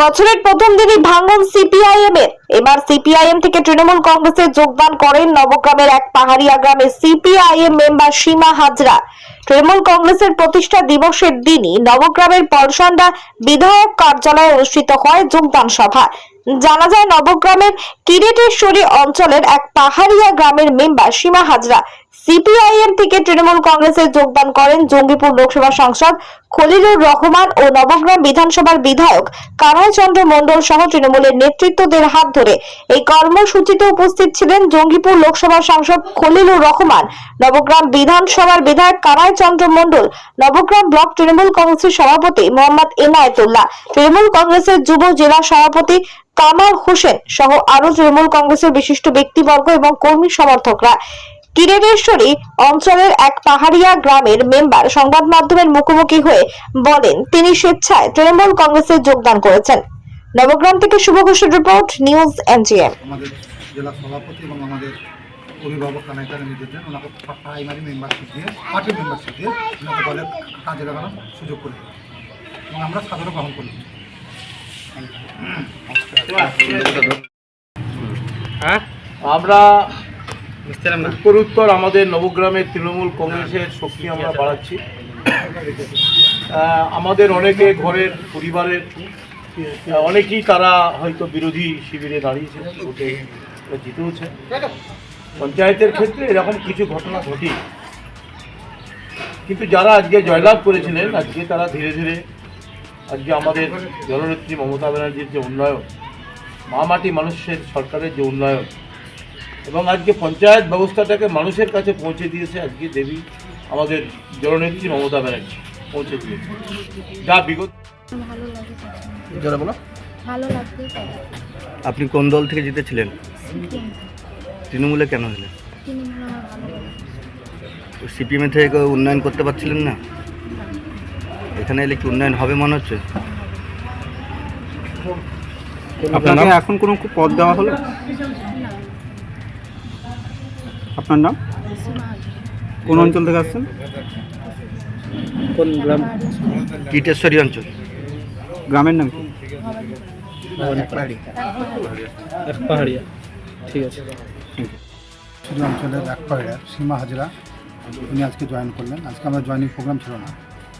বছরের প্রথম দিনই ভাঙন সিপিআইএম এর এবার সিপিআইএম থেকে তৃণমূল কংগ্রেসে যোগদান করেন নবগ্রামের এক পাহাড়িয়া গ্রামে সিপিআইএম মেম্বার সীমা হাজরা। তৃণমূল কংগ্রেসের প্রতিষ্ঠা দিবসের দিনই নবগ্রামের পলসান্ডা বিধায়ক কার্যালয়ে অনুষ্ঠিত হয় যোগদান সভা। জানা যায়, নবগ্রামের কিরেটেশ্বরী অঞ্চলের এক পাহাড়িয়া গ্রামের মেম্বার সীমা হাজরা সিপিআইএম থেকে তৃণমূল কংগ্রেসে যোগদান করেন জঙ্গিপুর লোকসভা সাংসদ খলিলুর রহমান ও নবগ্রাম বিধানসভার বিধায়ক কানাই চন্দ্র মণ্ডল সহ তৃণমূলের নেতৃত্বদের হাত ধরে এই কর্মসূচিতে উপস্থিত ছিলেন জঙ্গিপুর লোকসভা সাংসদ খলিলুর রহমান, নবগ্রাম বিধানসভার বিধায়ক কানাই চন্দ্র মণ্ডল, নবগ্রাম ব্লক তৃণমূল কংগ্রেসের সভাপতি মোহাম্মদ এনায়েতুল্লাহ, তৃণমূল কংগ্রেসের যুব জেলা সভাপতি কামাল হোসেন সহ আরও তৃণমূল কংগ্রেসের বিশিষ্ট ব্যক্তিবর্গ এবং কর্মী সমর্থকরা। কিরেটেশ্বরী অঞ্চলের এক পাহাড়িয়া গ্রামের মেম্বার সংবাদ মাধ্যমের মুখোমুখি হয়ে বলেন তিনি স্বেচ্ছায় তৃণমূল কংগ্রেসে যোগদান করেছেন। নবগ্রাম থেকে শুভ ঘোষের রিপোর্ট নিউজ এনজিএম। আমাদের জেলা সভাপতি এবং আমাদের অভিভাবক কানাইকার নির্দেশন ওনাকে প্রাইমারি মেম্বারশিপ দিয়ে পার্টি মেম্বারশিপ দিয়ে ওনাকে দলের কাজে লাগানোর সুযোগ করে এবং আমরা সাধারণ গ্রহণ করি। হ্যাঁ? আমরা উত্তর উত্তর আমাদের নবগ্রামের তৃণমূল কংগ্রেসের শক্তি আমরা বাড়াচ্ছি। আমাদের অনেকে ঘরের পরিবারের অনেকেই তারা হয়তো বিরোধী শিবিরে দাঁড়িয়েছে ভোটে জিতেওছে। পঞ্চায়েতের ক্ষেত্রে এরকম কিছু ঘটনা ঘটি কিন্তু যারা আজকে জয়লাভ করেছিলেন আজকে তারা ধীরে ধীরে আজকে আমাদের জননেত্রী মমতা ব্যানার্জির যে উন্নয়ন মা মাটি মানুষের সরকারের যে উন্নয়ন এবং আজকে পঞ্চায়েত ব্যবস্থাটাকে মানুষের কাছে পৌঁছে দিয়েছে আজকে দেবী আমাদের জননেত্রী মমতা ব্যানার্জি পৌঁছে দিয়েছে। যা বিগত বলো। ভালো লাগবে আপনি কোন দল থেকে জিতেছিলেন? তৃণমূলে কেন হলেন? সিপিএম থেকে উন্নয়ন করতে পারছিলেন না? এখানে এলে কি উন্নয়ন হবে মনে হচ্ছে? আপনাকে এখন কোনো পদ দেওয়া হলো? আপনার নাম? কোন অঞ্চল থেকে আসছেন? কোন গ্রাম? কিটেশ্বরী অঞ্চল। গ্রামের নাম কি? পাহাড়িয়া। ঠিক আছে। শুধু অঞ্চলের এক পাহাড়িয়ার সীমা হাজরা। উনি আজকে জয়েন করলেন। আজকে আমরা জয়েনিং প্রোগ্রাম ছিল না।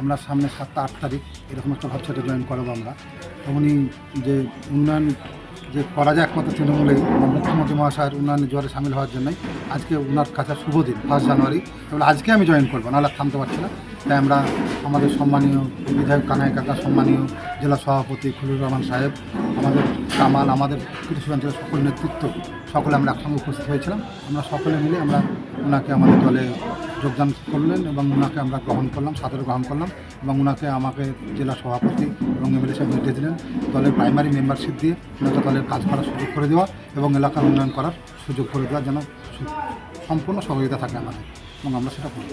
আমরা সামনে সাতটা আট তারিখ এরকম একটা ভাবছি জয়েন করাবো আমরা। উনি যে উন্নয়ন যে করা যায় একমাত্র তৃণমূলে মুখ্যমন্ত্রী মহাশয়ের উন্নয়নের জোয়ারে সামিল হওয়ার জন্যই আজকে ওনার কাছে শুভ দিন ফার্স্ট জানুয়ারি। তাহলে আজকে আমি জয়েন করব, নাহলে থামতে পারছি না। তাই আমরা আমাদের সম্মানীয় বিধায়ক কানাই কাকা, সম্মানীয় জেলা সভাপতি খুলুর রহমান সাহেব, আমাদের কামাল, আমাদের কৃষি অঞ্চলের সকল নেতৃত্ব, সকলে আমরা একসঙ্গে উপস্থিত হয়েছিলাম। আমরা সকলে মিলে আমরা ওনাকে আমাদের দলে যোগদান করলেন এবং ওনাকে আমরা গ্রহণ করলাম, সাদরে গ্রহণ করলাম এবং ওনাকে আমাকে জেলা সভাপতি এবং এমএলএ সাহেব নির্দেশ দিলেন দলের প্রাইমারি মেম্বারশিপ দিয়ে ওনাকে দলের কাজ করার সুযোগ করে দেওয়া এবং এলাকার উন্নয়ন করার সুযোগ করে দেওয়া যেন সম্পূর্ণ সহযোগিতা থাকে আমাদের এবং আমরা সেটা করব।